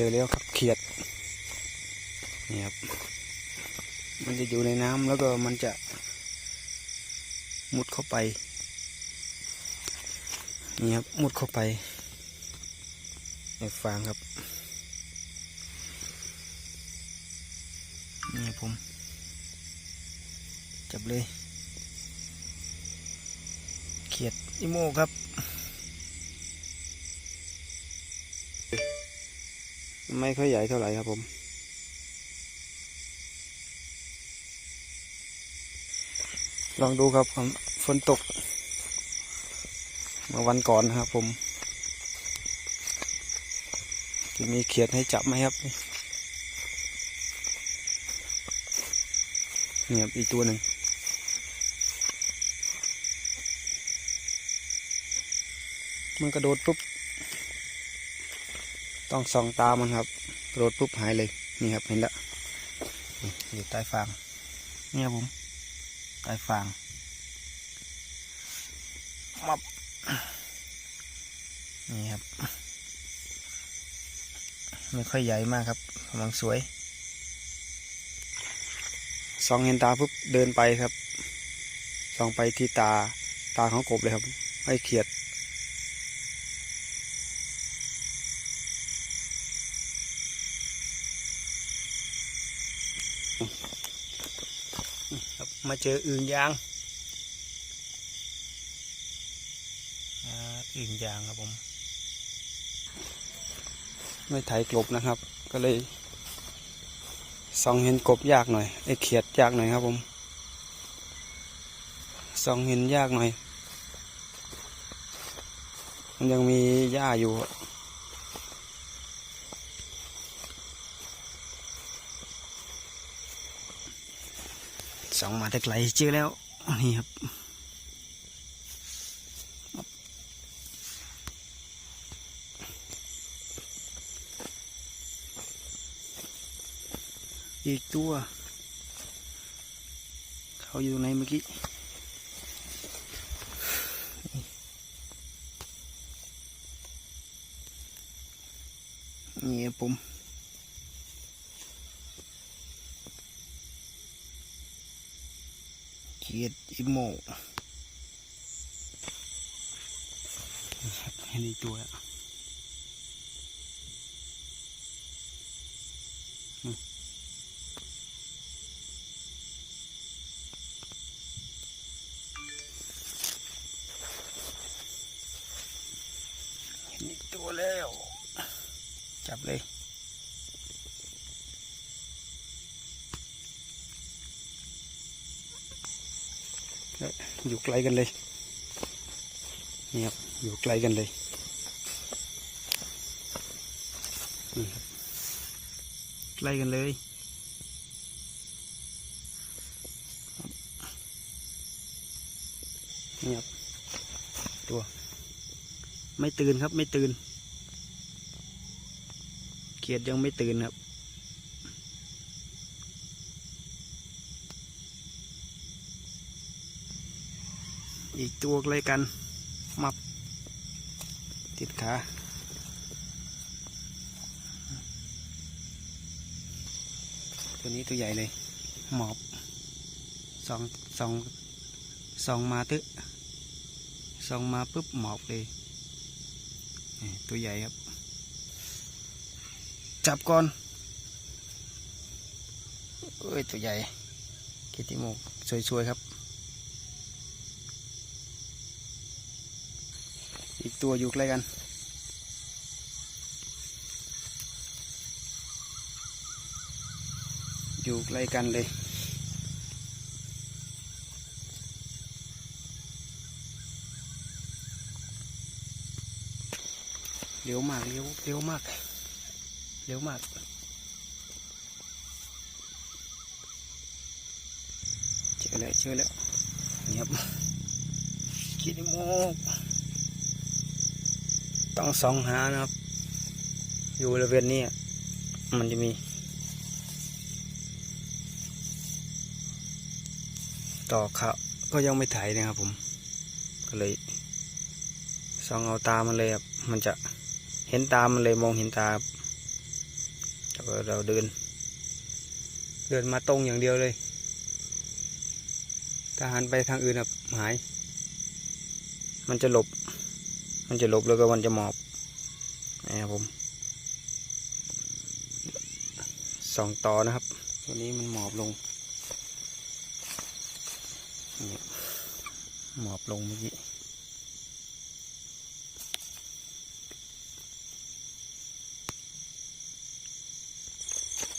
จอแล้วครับเขียดนี่ครับมันจะอยู่ในน้ำแล้วก็มันจะมุดเข้าไปนี่ครับมุดเข้าไปในฟางครับนี่ผม จับเลย เขียดอิโมครับ ไม่ค่อยใหญ่เท่าไหร่ครับผม ลองดูครับฝนตก เมื่อวันก่อนนะครับผมจะมีเขียดให้จับไหมครับนี่ครับอีกตัวหนึ่งมันกระโดดปุ๊บ ต้องส่องตามันครับกรดปุ๊บหายเลยนี่ครับเห็นแล้วอยู่ใต้ฟางนี่ครับผมใต้ฟางมับนี่ครับ ไม่ค่อยใหญ่มากครับกำลังสวยส่องเห็นตาปุ๊บเดินไปครับส่องไปที่ตาตาของกบเลยครับ ไม่เขียด มาเจออึ่งยางอ่าอึ่งยางครับผม ไม่ไถกลบนะครับ ก็เลยส่องเห็นกบยากหน่อยไอ้เขียดยากหน่อยครับผมส่องเห็นยากหน่อย มันยังมีหญ้าอยู่ ส่องมาแต่ไกลเจอแล้วนี่ครับอีกตัว เขาอยู่ในเมื่อกี้นี่ผม เขียดอิโมเห็นอีกตัวแล้วอืมเห็นอีกตัวแล้ว จับเลย อยู่ไกลกันเลยนี่ครับอยู่ไกลกันเลยนี่ครับใกล้กันเลยนี่ครับตัว ไม่ตื่นครับไม่ตื่นเขียดยังไม่ตื่นครับ อีกตัวใกล้กัน มับ ติดขาตัวนี้ตัวใหญ่เลย หมอบสองสองสองมาตึสองมาปุ๊บหมอบเลยตัวใหญ่ครับ จับก่อนเอ้ยตัวใหญ่กิติโมกสวยๆครับ อีกตัวอยู่ใกล้กัน อยู่ใกล้กันเลยเร็วมากเร็วเร็วมากเร็วมาก เจอแล้วเจอแล้วเงียบคิดโมก ต้องส่องหานะครับ อยู่บริเวณนี้มันจะมี ต่อเขาก็ยังไม่ไถนะครับผม ก็เลยส่องเอาตามันเลยครับมันจะเห็นตามันเลยมองเห็นตาแล้วก็เราเดิน เดินมาตรงอย่างเดียวเลยถ้าหันไปทางอื่นอะหาย มันจะหลบ มันจะลบแล้วก็มันจะหมอบนะครับผมสองต่อนะครับ ตัวนี้มันหมอบลงนี่หมอบลงเมื่อกี้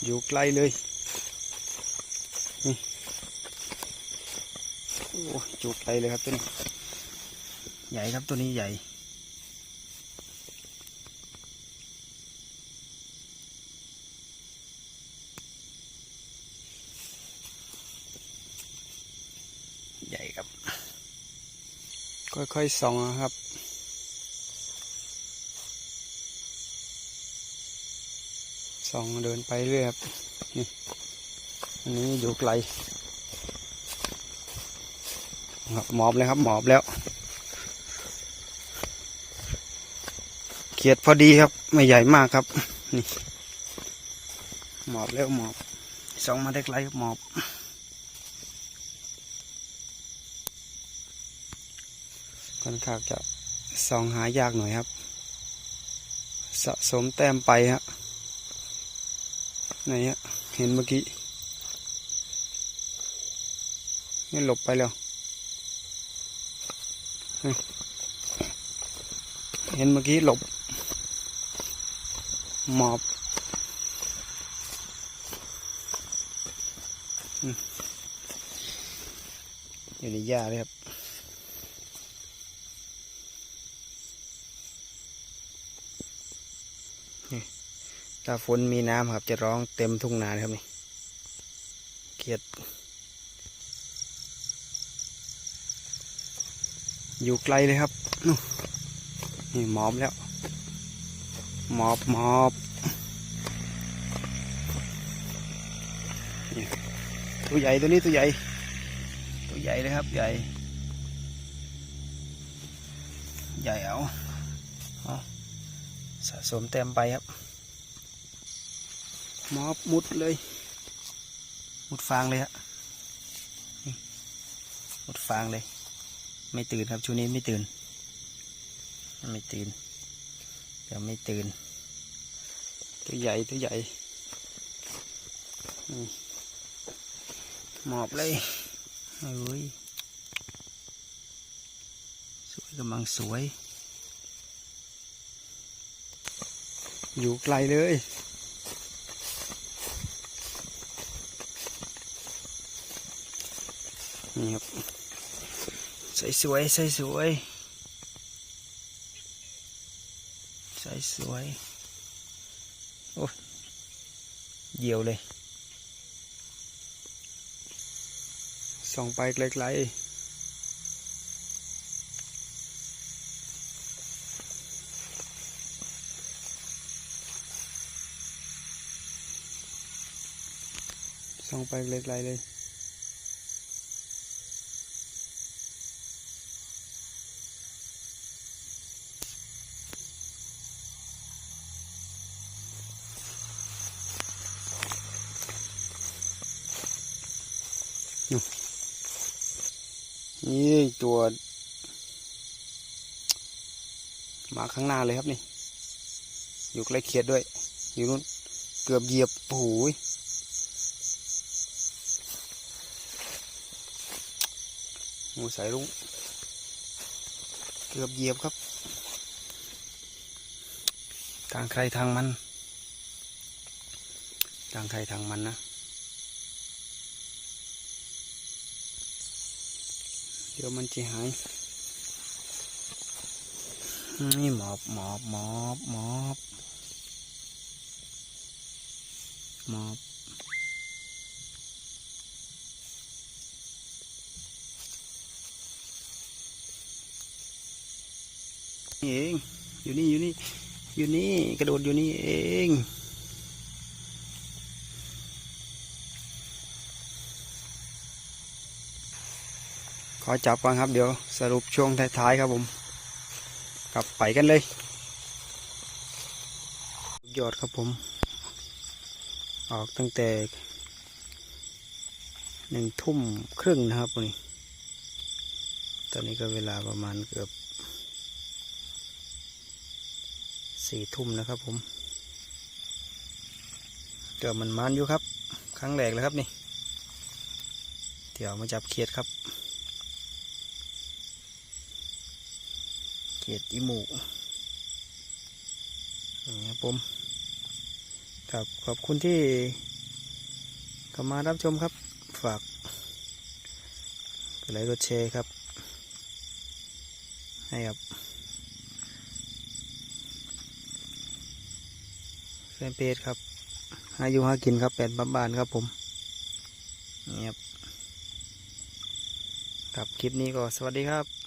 อยู่ไกลเลยนี่โอ้อยู่ไกลเลยครับตัวนี้ ใหญ่ครับตัวนี้ใหญ่ ใหญ่ครับ ค่อยๆส่องนะครับ ส่องเดินไปเรื่อยครับ นี่ อันนี้อยู่ไกลครับหมอบเลยครับ หมอบแล้ว เขียดพอดีครับ ไม่ใหญ่มากครับ นี่ หมอบแล้วหมอบ ส่องมาได้ไกลครับหมอบ ค่อนข้างจะส่องหายากหน่อยครับ สะสมแต้มไปฮะไหนฮะเห็นเมื่อกี้นี่หลบไปแล้วเห็นเมื่อกี้หลบหมอบอยู่ในหญ้าเลยครับ ถ้าฝนมีน้ำครับจะร้องเต็มทุ่งนาเลยครับนี่เกียดอยู่ไกลเลยครับนี่หมอบแล้วหมอบหมอบตัวใหญ่ตัวนี้ตัวใหญ่ ตัวใหญ่เลยครับใหญ่ ใหญ่เอาเอาสะสมเต็มไปครับ มอบมุดเลย มุดฟางเลยฮะมุดฟางเลย ไม่ตื่นครับช่วงนี้ไม่ตื่น ไม่ตื่นเดี๋ยวไม่ตื่น ตัวใหญ่ตัวใหญ่หมอบเลยเอ้ยสวยกำลังสวย อยู่ไกลเลย นี่ครับใส่สวยใส่สวยใส่สวยโอ้ยเดี่ยวเลยส่องไปไกลๆส่องไปไกๆเลย นี่ ตัว มาข้างหน้าเลยครับนี่ อยู่ใกล้เขียดด้วย อยู่นู้นเกือบเหยียบโอ้ยงูสายรุ้งเกือบเหยียบครับ ทางใครทางมัน ทางใครทางมันนะ เดี๋ยวมันจะหายนี่หมอบหมอบหมอบหมอบหมอบนี่เองอยู่นี่อยู่นี่อยู่นี่กระโดดอยู่นี่เอง อจับก่อนครับเดี๋ยวสรุปช่วงท้ายๆครับผม กลับไปกันเลยยอดครับผม ออกตั้งแต่หนึ่งทุ่มครึ่งนะครับวันนี้ ตอนนี้ก็เวลาประมาณเกือบสี่ทุ่มนะครับผมเกือบมันมันอยู่ครับ ครั้งแรกเลยครับนี่ เดี๋ยวมาจับเขียดครับ เขียดอีหมูนี่ครับผมครับขอบคุณที่เข้ามารับชมครับ ฝากกดไลค์กดแชร์ครับ ให้กับแฟนเพจครับหายู่หากินครับแปดบ้านครับผมเนี่ครับครับคลิปนี้ก็สวัสดีครับ